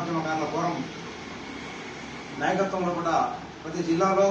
తెలంగాణ ఉద్యమకారుల ఫోరం నాయకత్వంలో కూడా ప్రతి జిల్లాలో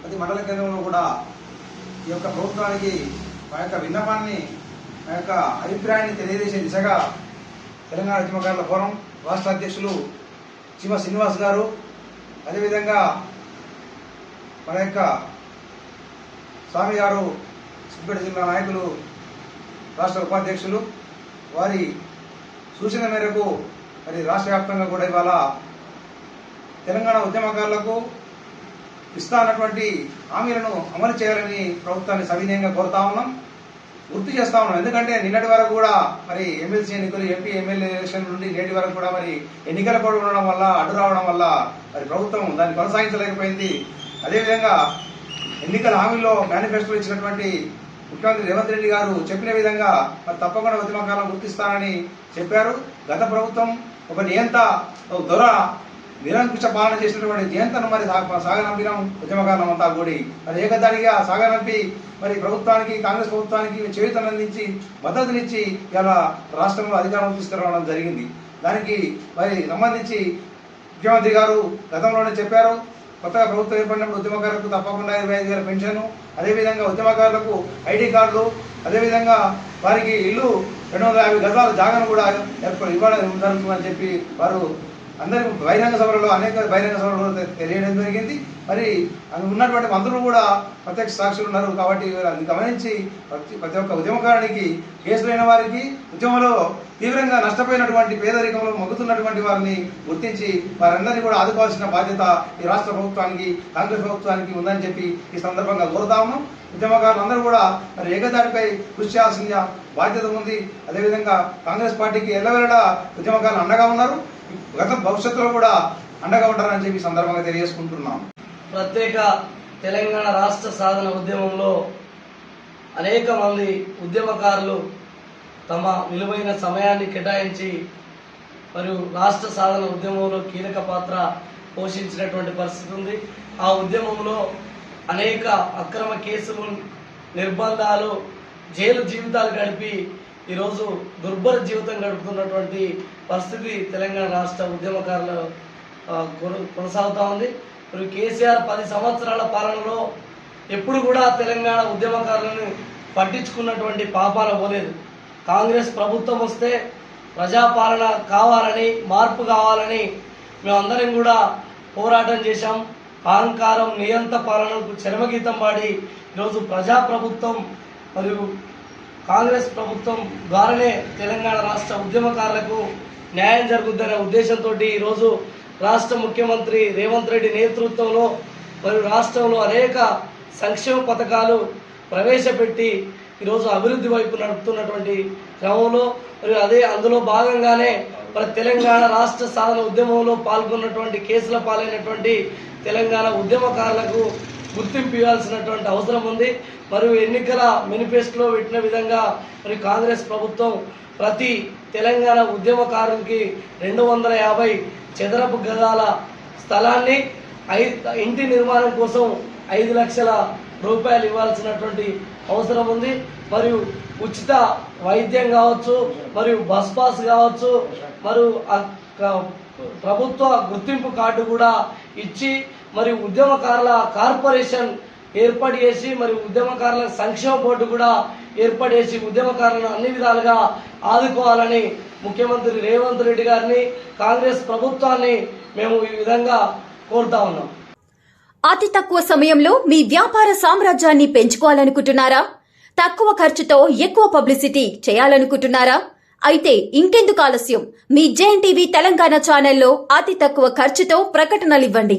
ప్రతి మండల కేంద్రంలో కూడా ఈ యొక్క ప్రభుత్వానికి మా యొక్క విన్నపాన్ని మా యొక్క అభిప్రాయాన్ని తెలియజేసే దిశగా తెలంగాణ ఉద్యమకారుల ఫోరం రాష్ట్ర అధ్యక్షులు శివ శ్రీనివాస్ గారు అదేవిధంగా మన యొక్క స్వామి గారు సిద్దిపేట జిల్లా నాయకులు రాష్ట్ర ఉపాధ్యక్షులు వారి సూచన మేరకు మరి రాష్ట్ర వ్యాప్తంగా కూడా ఇవాళ తెలంగాణ ఉద్యమకారులకు ఇస్తా అన్నటువంటి హామీలను అమలు చేయాలని ప్రభుత్వాన్ని సవినయంగా కోరుతా ఉన్నాం గుర్తు చేస్తా ఉన్నాం. ఎందుకంటే నిన్నటి వరకు కూడా మరి ఎమ్మెల్సీ ఎన్నికలు ఎంపీ ఎమ్మెల్యే ఎలక్షన్ నుండి నేటి వరకు కూడా మరి ఎన్నికల కూడా ఉండడం వల్ల అడ్డు రావడం వల్ల మరి ప్రభుత్వం దాన్ని కొనసాగించలేకపోయింది. అదేవిధంగా ఎన్నికల హామీలో మేనిఫెస్టోలో ఇచ్చినటువంటి ముఖ్యమంత్రి రేవంత్ రెడ్డి గారు చెప్పిన విధంగా మరి తప్పకుండా ఉద్యమకాలం గుర్తిస్తానని చెప్పారు. గత ప్రభుత్వం ఒక నియంత ఒక దొర నిరంకుశ పాలన చేసినటువంటి జయంతను మరి సా- సాగనంపినాం ఉద్యమకాలం అంతా కూడి మరి ఏకదానిగా సాగనంపి మరి ప్రభుత్వానికి కాంగ్రెస్ ప్రభుత్వానికి చేయుతను అందించి మద్దతునిచ్చి ఇలా రాష్ట్రంలో అధికారం తీసుకురావడం జరిగింది. దానికి మరి సంబంధించి ముఖ్యమంత్రి గారు గతంలోనే చెప్పారు. కొత్తగా ప్రభుత్వం ఏర్పడినప్పుడు ఉద్యమకారులకు తప్పకుండా ఇరవై ఐదు వేల పెన్షన్ అదేవిధంగా ఉద్యమకారులకు ఐడి కార్డులు అదేవిధంగా వారికి ఇల్లు రెండు వందల యాభై గజాల జాగాను కూడా ఇవ్వడం జరుగుతుందని చెప్పి వారు అందరూ బహిరంగ సభలలో అనేక బహిరంగ సభలలో తెలియడం జరిగింది. మరి ఉన్నటువంటి మంత్రులు కూడా ప్రత్యక్ష సాక్షులు ఉన్నారు కాబట్టి అది గమనించి ప్రతి ప్రతి ఒక్క ఉద్యమకారునికి కేసులైన వారికి ఉద్యమంలో తీవ్రంగా నష్టపోయినటువంటి పేదరికంలో మొగ్గుతున్నటువంటి వారిని గుర్తించి వారందరినీ కూడా ఆదుకోవాల్సిన బాధ్యత ఈ రాష్ట్ర ప్రభుత్వానికి కాంగ్రెస్ ప్రభుత్వానికి ఉందని చెప్పి ఈ సందర్భంగా కోరుతాము ఉద్యమకారులందరూ కూడా మరి ఏకదాటిపై కృషి చేయాల్సిన బాధ్యత ఉంది. అదేవిధంగా కాంగ్రెస్ పార్టీకి ఎల్లవెల్లడా ఉద్యమకారులు అండగా ఉన్నారు. గత భవిష్యత్తులో కూడా అండగా ఉంటారని చెప్పి సందర్భంగా తెలియజేసుకుంటున్నాం. ప్రత్యేక తెలంగాణ రాష్ట్ర సాధన ఉద్యమంలో అనేక మంది ఉద్యమకారులు తమ విలువైన సమయాన్ని కేటాయించి మరియు రాష్ట్ర సాధన ఉద్యమంలో కీలక పాత్ర పోషించినటువంటి పరిస్థితి ఉంది. ఆ ఉద్యమంలో అనేక అక్రమ కేసులు నిర్బంధాలు జైలు జీవితాలు గడిపి ఈరోజు దుర్భర జీవితం గడుపుతున్నటువంటి పరిస్థితి తెలంగాణ రాష్ట్ర ఉద్యమకారులు కొనసాగుతూ ఉంది. మరి కేసీఆర్ పది సంవత్సరాల పాలనలో ఎప్పుడు కూడా తెలంగాణ ఉద్యమకారులను పట్టించుకున్నటువంటి పాపాన పోలేదు. కాంగ్రెస్ ప్రభుత్వం వస్తే ప్రజాపాలన కావాలని మార్పు కావాలని మేమందరం కూడా పోరాటం చేశాం. అహంకారం నియంత పాలనకు చరమగీతం పాడి ఈరోజు ప్రజాప్రభుత్వం మరియు కాంగ్రెస్ ప్రభుత్వం ద్వారానే తెలంగాణ రాష్ట్ర ఉద్యమకారులకు న్యాయం జరుగుద్దనే ఉద్దేశంతో ఈరోజు రాష్ట్ర ముఖ్యమంత్రి రేవంత్ రెడ్డి నేతృత్వంలో మరియు రాష్ట్రంలో అనేక సంక్షేమ పథకాలు ప్రవేశపెట్టి ఈరోజు అభివృద్ధి వైపు నడుపుతున్నటువంటి క్రమంలో మరియు అదే అందులో భాగంగానే మరి తెలంగాణ రాష్ట్ర సాధన ఉద్యమంలో పాల్గొన్నటువంటి కేసుల పాలైనటువంటి తెలంగాణ ఉద్యమకారులకు గుర్తింపు ఇవ్వాల్సినటువంటి అవసరం ఉంది. మరియు ఎన్నికల మేనిఫెస్టోలో పెట్టిన విధంగా మరి కాంగ్రెస్ ప్రభుత్వం ప్రతి తెలంగాణ ఉద్యమకారునికి రెండు వందల యాభై చదరపు గజాల స్థలాన్ని ఐ ఇంటి నిర్మాణం కోసం ఐదు లక్షల రూపాయలు ఇవ్వాల్సినటువంటి అవసరం ఉంది. మరియు ఉచిత వైద్యం కావచ్చు మరియు బస్ పాస్ కావచ్చు మరియు ఆ ప్రభుత్వ గుర్తింపు కార్డు కూడా ఇచ్చి మరి ఉద్యమకారుల కార్పొరేషన్ ఏర్పాటు చేసి మరి ఉద్యమకారుల సంక్షేమ బోర్డు కూడా ఏర్పాటు చేసి ఉద్యమకారులను అన్ని విధాలుగా ఆదుకోవాలని ముఖ్యమంత్రి రేవంత్ రెడ్డి గారిని కాంగ్రెస్ ప్రభుత్వాన్ని మేము ఈ విధంగా కోరుతా ఉన్నాం. అతి తక్కువ సమయంలో మీ వ్యాపార సామ్రాజ్యాన్ని పెంచుకోవాలనుకుంటున్నారా? తక్కువ ఖర్చుతో ఎక్కువ పబ్లిసిటీ చేయాలనుకుంటున్నారా? అయితే ఇంకెందుకు ఆలస్యం. మీ జేఎన్టీవీ తెలంగాణ ఛానల్లో అతి తక్కువ ఖర్చుతో ప్రకటనలివ్వండి.